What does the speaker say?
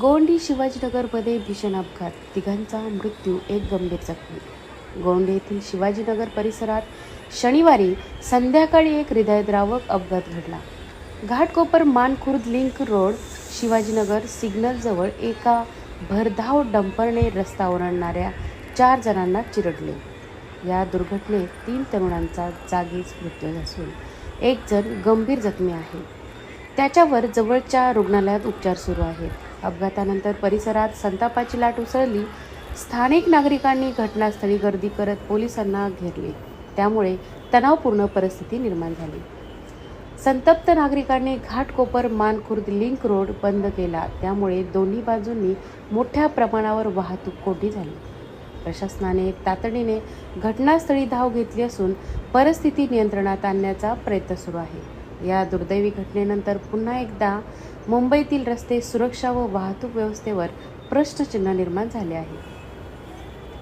गोंडी शिवाजीनगरमध्ये भीषण अपघात. तिघांचा मृत्यू एक गंभीर जखमी. गोंडी येथील शिवाजीनगर परिसरात शनिवारी संध्याकाळी एक हृदयद्रावक अपघात घडला. घाटकोपर मानखुर्द लिंक रोड शिवाजीनगर सिग्नलजवळ एका भरधाव डंपरने रस्ता ओलांडणाऱ्या चार जणांना चिरडले. या दुर्घटनेत तीन तरुणांचा जागीच मृत्यू असून एक जण गंभीर जखमी आहे. त्याच्यावर जवळच्या रुग्णालयात उपचार सुरू आहेत. अपघातानंतर परिसरात संतापाची लाट उसळली. स्थानिक नागरिकांनी घटनास्थळी गर्दी करत पोलिसांना घेरले. त्यामुळे तणावपूर्ण परिस्थिती निर्माण झाली. संतप्त नागरिकांनी घाटकोपर मानखुर्द लिंक रोड बंद केला. त्यामुळे दोन्ही बाजूंनी मोठ्या प्रमाणावर वाहतूक कोंडी झाली. प्रशासनाने तातडीने घटनास्थळी धाव घेतली असून परिस्थिती नियंत्रणात आणण्याचा प्रयत्न सुरू आहे. या दुर्दैवी घटनेनंतर पुन्हा एकदा मुंबईतील रस्ते सुरक्षा व वाहतूक व्यवस्थेवर प्रश्नचिन्ह निर्माण झाले आहे.